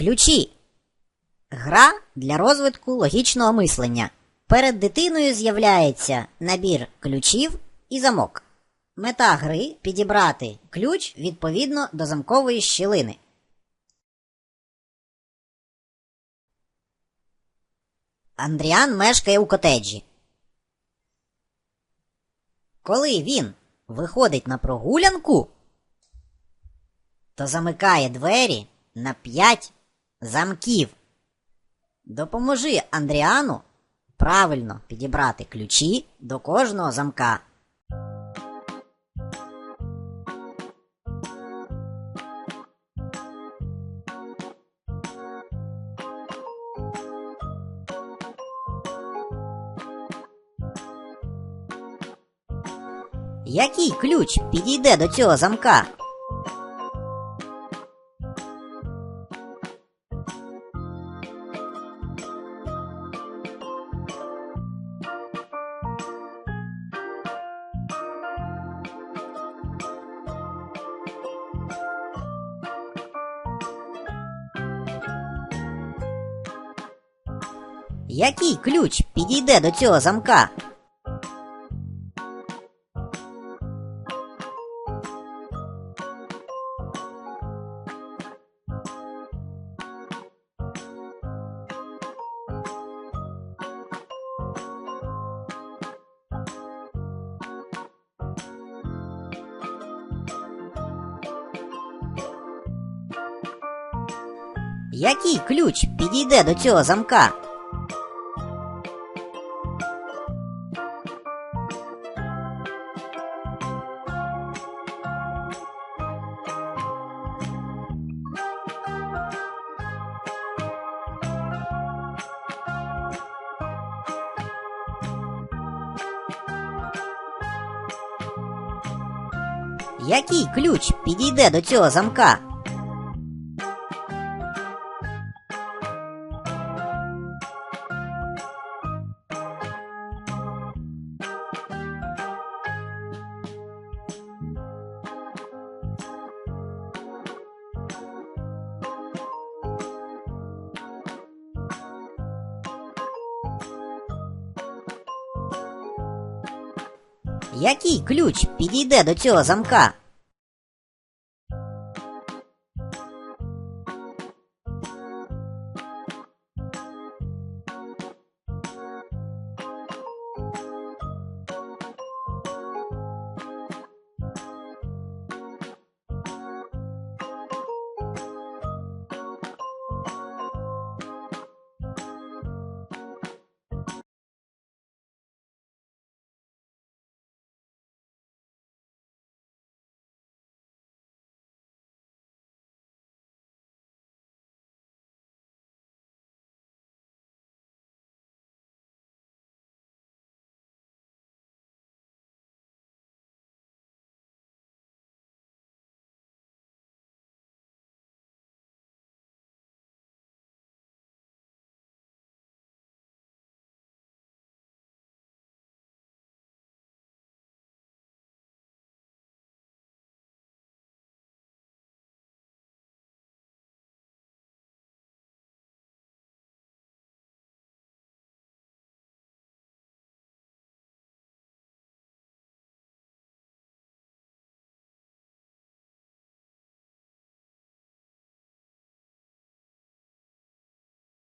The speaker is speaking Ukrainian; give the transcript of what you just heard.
Ключі. Гра для розвитку логічного мислення. Перед дитиною з'являється набір ключів і замок. Мета гри підібрати ключ відповідно до замкової щілини. Андріан мешкає у котеджі. Коли він виходить на прогулянку, то замикає двері на п'ять замків. Допоможи Андріану правильно підібрати ключі до кожного замка. Який ключ підійде до цього замка? Який ключ підійде до цього замка? Який ключ підійде до цього замка? Який ключ підійде до цього замка? Який ключ підійде до цього замка?